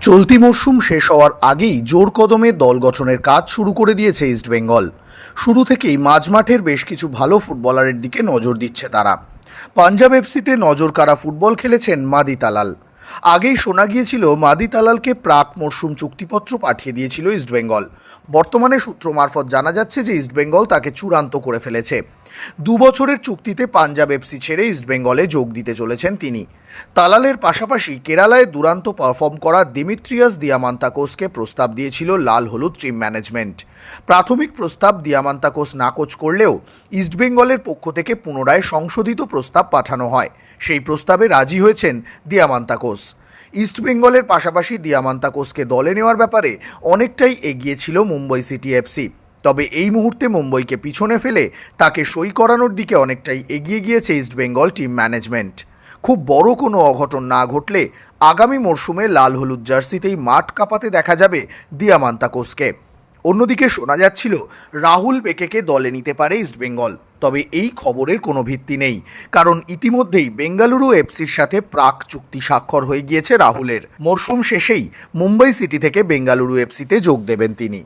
চলতি মরশুম শেষ হওয়ার আগেই জোর কদমে দল গঠনের কাজ শুরু করে দিয়েছে ইস্টবেঙ্গল শুরু থেকেই মাঝমাঠের বেশ কিছু ভালো ফুটবলারের দিকে নজর দিচ্ছে তারা। পাঞ্জাব এফসিতে নজর কারা ফুটবল খেলেছেন মাদি তালাল। আগেই শোনা গিয়েছিল, মাদি তালালকে প্রাক মরশুম চুক্তিপত্র পাঠিয়ে দিয়েছিল ইস্টবেঙ্গল বর্তমানে সূত্র মারফত জানা যাচ্ছে যে ইস্টবেঙ্গল তাকে চূড়ান্ত করে ফেলেছে। দু বছরের চুক্তিতে পাঞ্জাব এফসি ছেড়ে ইস্টবেঙ্গলে যোগ দিতে চলেছেন তিনি। তালালের পাশাপাশি কেরালায় দুরান্ত পারফর্ম করা দিমিত্রিয়াস দিয়ামান্তাকোসকে প্রস্তাব দিয়েছিল লাল হলুদ টিম ম্যানেজমেন্ট। প্রাথমিক প্রস্তাব দিয়ামান্তাকোস নাকচ করলেও ইস্টবেঙ্গলের পক্ষ থেকে পুনরায় সংশোধিত প্রস্তাব পাঠানো হয়। সেই প্রস্তাবে রাজি হয়েছেন দিয়ামান্তাকোস। ইস্টবেঙ্গলের পাশাপাশি দিয়ামান্তা কোষকে দলে নেওয়ার ব্যাপারে অনেকটাই এগিয়ে ছিল মুম্বই সিটি এফসি তবে এই মুহূর্তে মুম্বইকে পিছনে ফেলে তাকে সই করানোর দিকে অনেকটাই এগিয়ে গিয়েছে ইস্টবেঙ্গল টিম ম্যানেজমেন্ট। খুব বড় কোনো অঘটন না ঘটলে আগামী মরশুমে লাল হলুদ জার্সিতেই মাঠ কাঁপাতে দেখা যাবে দিয়ামান্তাকোসকে। অন্যদিকে শোনা যাচ্ছিল, রাহুল পেকেকে দলে নিতে পারে ইস্টবেঙ্গল তবে এই খবরের কোনো ভিত্তি নেই, কারণ ইতিমধ্যেই বেঙ্গালুরু এফসির সাথে প্রাক চুক্তি স্বাক্ষর হয়ে গিয়েছে রাহুলের। মরশুম শেষেই মুম্বই সিটি থেকে বেঙ্গালুরু এফসিতে যোগ দেবেন তিনি।